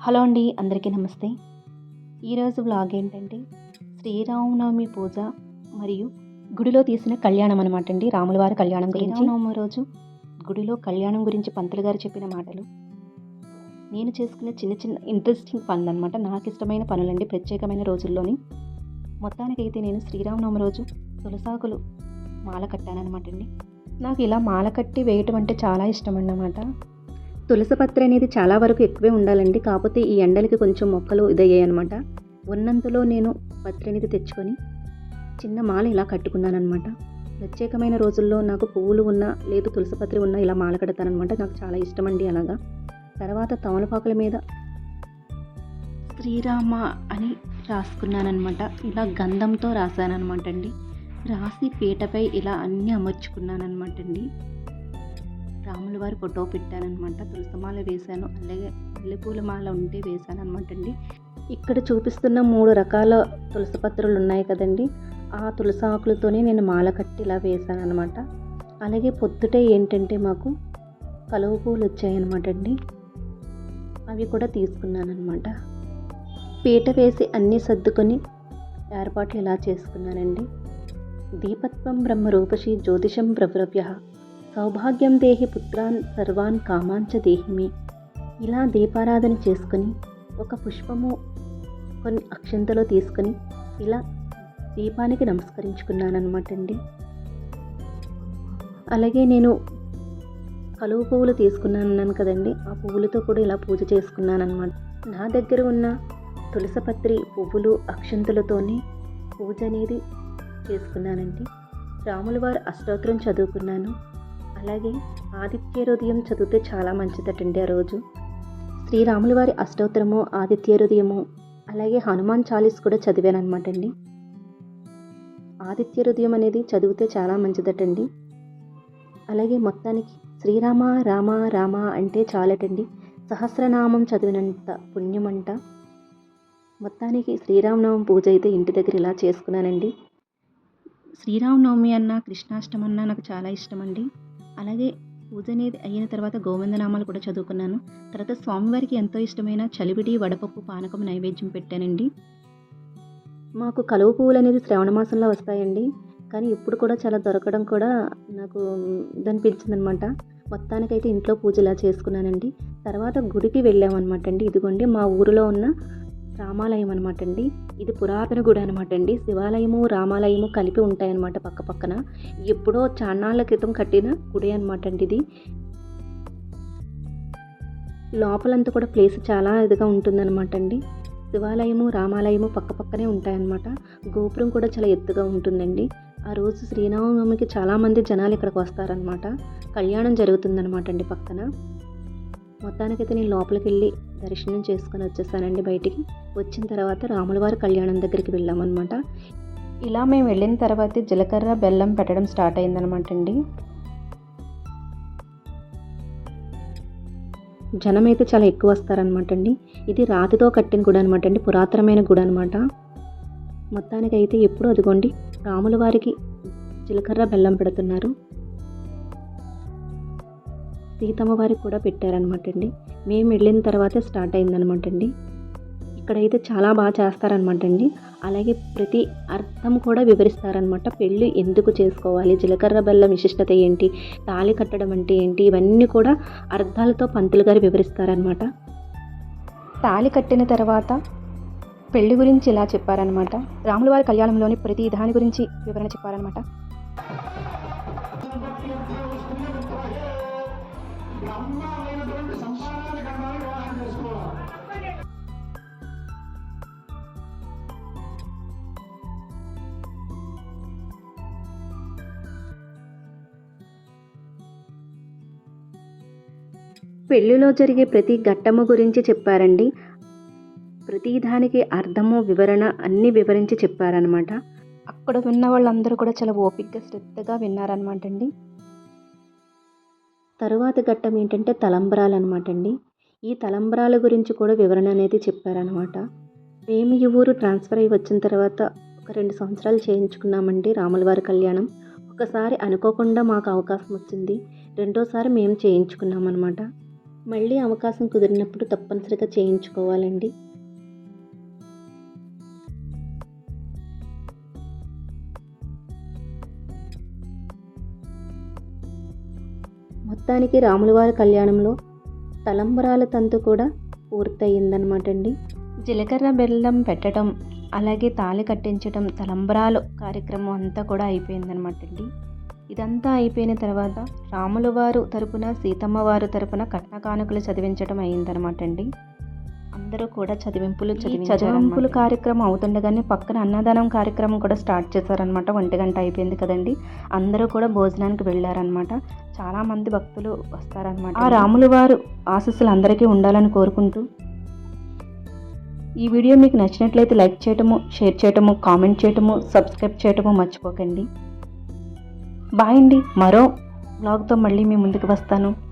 Hello అండి అందరికీ నమస్తే. ఈరోజు వ్లాగ్ ఏంటంటే శ్రీరామనవమి పూజ మరియు గుడిలో తీసిన కళ్యాణం అనమాట అండి రాములవారి కళ్యాణం గురించి. శ్రీరామనవమి రోజు గుడిలో కళ్యాణం గురించి పంతులు గారు చెప్పిన మాటలు. నేను చేసుకునే చిన్న చిన్న ఇంట్రెస్టింగ్ పనులు అనమాట నాకు ఇష్టమైన పనులండి ప్రత్యేకమైన రోజుల్లోని. మొత్తానికైతే నేను శ్రీరామనవమి రోజు తులసాకులు మాల కట్టానమాట అండి. నాకు ఇలా మాల కట్టి వేయటం అంటే చాలా ఇష్టం అన్నమాట. తులసిపత్రి అనేది చాలా వరకు ఎక్కువే ఉండాలండి. కాకపోతే ఈ ఎండలకి కొంచెం మొక్కలు ఇదయ్యాయి అనమాట ఉన్నంతలో నేను పత్రి అనేది తెచ్చుకొని చిన్న మాల ఇలా కట్టుకున్నానమాట ప్రత్యేకమైన రోజుల్లో నాకు పువ్వులు ఉన్న లేదు తులసిపత్రి పత్రి ఉన్న ఇలా మాల కడతానమాట నాకు చాలా ఇష్టం అండి అలాగా. తర్వాత తమలపాకుల మీద శ్రీరామ అని రాసుకున్నానమాట ఇలా గంధంతో రాశానమాట అండి. రాసి పీటపై ఇలా అన్నీ అమర్చుకున్నానమాట అండి. రాముల వారి ఫోటో పెట్టానమాట తులసమాల వేశాను. అలాగే మల్లెపూల మాల ఉంటే వేశాను అనమాట అండి. ఇక్కడ చూపిస్తున్న మూడు రకాల తులసి పత్రులు ఉన్నాయి కదండి. ఆ తులసి ఆకులతోనే నేను మాల కట్టి ఇలా వేశాను అనమాట అలాగే పొద్దుటే ఏంటంటే మాకు కలువ పూలు వచ్చాయన్నమాట అండి. అవి కూడా తీసుకున్నాను అనమాట పీట వేసి అన్నీ సర్దుకొని ఏర్పాట్లు ఇలా చేసుకున్నానండి? దీపత్వం బ్రహ్మ రూపశి జ్యోతిషం ప్రవ్రవ్య సౌభాగ్యం దేహి పుత్రాన్ సర్వాన్ కామాంచ దేహిమి ఇలా దీపారాధన చేసుకుని ఒక పుష్పము కొన్ని అక్షంతలో తీసుకొని ఇలా దీపానికి నమస్కరించుకున్నానమాట అండి. అలాగే నేను కలువ పువ్వులు తీసుకున్నాను కదండి. ఆ పువ్వులతో కూడా ఇలా పూజ చేసుకున్నాను అనమాట నా దగ్గర ఉన్న తులసపత్రి పువ్వులు అక్షంతులతోనే పూజ అనేది చేసుకున్నానండి. రాముల వారి అష్టోత్తరం చదువుకున్నాను. అలాగే ఆదిత్య హృదయం చదివితే చాలా మంచిదటండి ఆ రోజు. శ్రీరాములు వారి అష్టోత్తరము ఆదిత్య హృదయము అలాగే హనుమాన్ చాలీస్ కూడా చదివాను అనమాట అండి ఆదిత్య హృదయం అనేది చదివితే చాలా మంచిదటండి. అలాగే మొత్తానికి శ్రీరామ రామ రామ అంటే చాలటండి. సహస్రనామం చదివినంత పుణ్యమంట. మొత్తానికి శ్రీరామనవమి పూజ అయితే ఇంటి దగ్గర ఇలా చేసుకున్నానండి. శ్రీరామనవమి అన్న కృష్ణాష్టమి అన్న నాకు చాలా ఇష్టం అండి అలాగే పూజ అనేది అయిన తర్వాత గోవిందనామాలు కూడా చదువుకున్నాను. తర్వాత స్వామివారికి ఎంతో ఇష్టమైన చలివిడి వడపప్పు పానకం నైవేద్యం పెట్టానండి. మాకు కలువ పువ్వులు అనేది శ్రావణ మాసంలో వస్తాయండి. కానీ ఇప్పుడు కూడా చాలా దొరకడం కూడా నాకు ఇదనిపించింది అనమాట మొత్తానికైతే ఇంట్లో పూజ ఇలా చేసుకున్నానండి. తర్వాత గుడికి వెళ్ళామన్నమాట అండి ఇదిగోండి మా ఊరిలో ఉన్న రామాలయం అనమాట అండి ఇది పురాతన గుడి అనమాట అండి శివాలయము రామాలయము కలిపి ఉంటాయన్నమాట పక్క పక్కన. ఎప్పుడో చాన్నాళ్ళ క్రితం కట్టిన గుడి అనమాట అండి ఇది. లోపలంతా కూడా ప్లేస్ చాలా ఇదిగా ఉంటుందన్నమాట అండి శివాలయము రామాలయము పక్క పక్కనే ఉంటాయన్నమాట. గోపురం కూడా చాలా ఎత్తుగా ఉంటుందండి. ఆ రోజు శ్రీరామనవమికి చాలామంది జనాలు ఇక్కడికి వస్తారనమాట కళ్యాణం జరుగుతుందన్నమాట అండి పక్కన. మొత్తానికైతే నేను లోపలికి వెళ్ళి దర్శనం చేసుకొని వచ్చేసానండి బయటికి. వచ్చిన తర్వాత రాములవారి కళ్యాణం దగ్గరికి వెళ్ళామన్నమాట. ఇలా మేము వెళ్ళిన తర్వాత జీలకర్ర బెల్లం పెట్టడం స్టార్ట్ అయిందనమాట అండి. జనం అయితే చాలా ఎక్కువ వస్తారనమాట అండి. ఇది రాతితో కట్టిన గుడి అనమాట అండి. పురాతనమైన గుడి అనమాట మొత్తానికి అయితే ఎప్పుడు అదిగోండి రాముల వారికి జీలకర్ర బెల్లం పెడుతున్నారు. సీతమ్మ వారికి కూడా పెట్టారనమాట అండి. మేము వెళ్ళిన తర్వాతే స్టార్ట్ అయిందనమాట అండి ఇక్కడైతే చాలా బాగా చేస్తారనమాట అండి అలాగే ప్రతి అర్థం కూడా వివరిస్తారనమాట. పెళ్ళి ఎందుకు చేసుకోవాలి? జీలకర్ర బెల్లం విశిష్టత ఏంటి? తాళి కట్టడం అంటే ఏంటి? ఇవన్నీ కూడా అర్థాలతో పంతులు గారు వివరిస్తారనమాట. తాళి కట్టిన తర్వాత పెళ్ళి గురించి ఇలా చెప్పారనమాట. రాముల వారి కళ్యాణంలోని ప్రతి దాని గురించి వివరణ చెప్పారనమాట. పెళ్ళిలో జరిగే ప్రతి ఘట్టము గురించి చెప్పారండి. ప్రతి దానికి అర్థము వివరణ అన్నీ వివరించి చెప్పారనమాట అక్కడ విన్న వాళ్ళందరూ కూడా చాలా ఓపికగా శ్రద్ధగా విన్నారనమాట అండి. తరువాత ఘట్టం ఏంటంటే తలంబరాలు అనమాట అండి ఈ తలంబరాల గురించి కూడా వివరణ అనేది చెప్పారనమాట మేము ఈ ఊరు ట్రాన్స్ఫర్ అయ్యి వచ్చిన తర్వాత ఒక రెండు సంవత్సరాలు చేయించుకున్నామండి రాములవారి కళ్యాణం. ఒకసారి అనుకోకుండా మాకు అవకాశం వచ్చింది. రెండోసారి మేము చేయించుకున్నాం అనమాట మళ్ళీ అవకాశం కుదిరినప్పుడు తప్పనిసరిగా చేయించుకోవాలండి. మొత్తానికి రాములవారి కళ్యాణంలో తలంబరాల తంతు కూడా పూర్తయిందనమాట అండి జీలకర్ర బెల్లం పెట్టడం అలాగే తాళి కట్టించడం తలంబరాలు కార్యక్రమం అంతా కూడా అయిపోయిందనమాట అండి ఇదంతా అయిపోయిన తర్వాత రాములవారు తరపున సీతమ్మ వారు తరపున కట్న కానుకలు చదివించడం అయిందనమాట అండి అందరూ కూడా చదివింపులు చదివింపులు కార్యక్రమం అవుతుండగానే పక్కన అన్నదానం కార్యక్రమం కూడా స్టార్ట్ చేశారనమాట ఒంటి గంట అయిపోయింది కదండి. అందరూ కూడా భోజనానికి వెళ్ళారనమాట చాలా మంది భక్తులు వస్తారనమాట ఆ రాముల వారు ఆశస్సులు అందరికీ ఉండాలని కోరుకుంటూ ఈ వీడియో మీకు నచ్చినట్లయితే లైక్ చేయటము షేర్ చేయటము కామెంట్ చేయటము సబ్స్క్రైబ్ చేయటము మర్చిపోకండి. బాయ్ అండి. మరో బ్లాగ్తో మళ్ళీ మీ ముందుకు వస్తాను.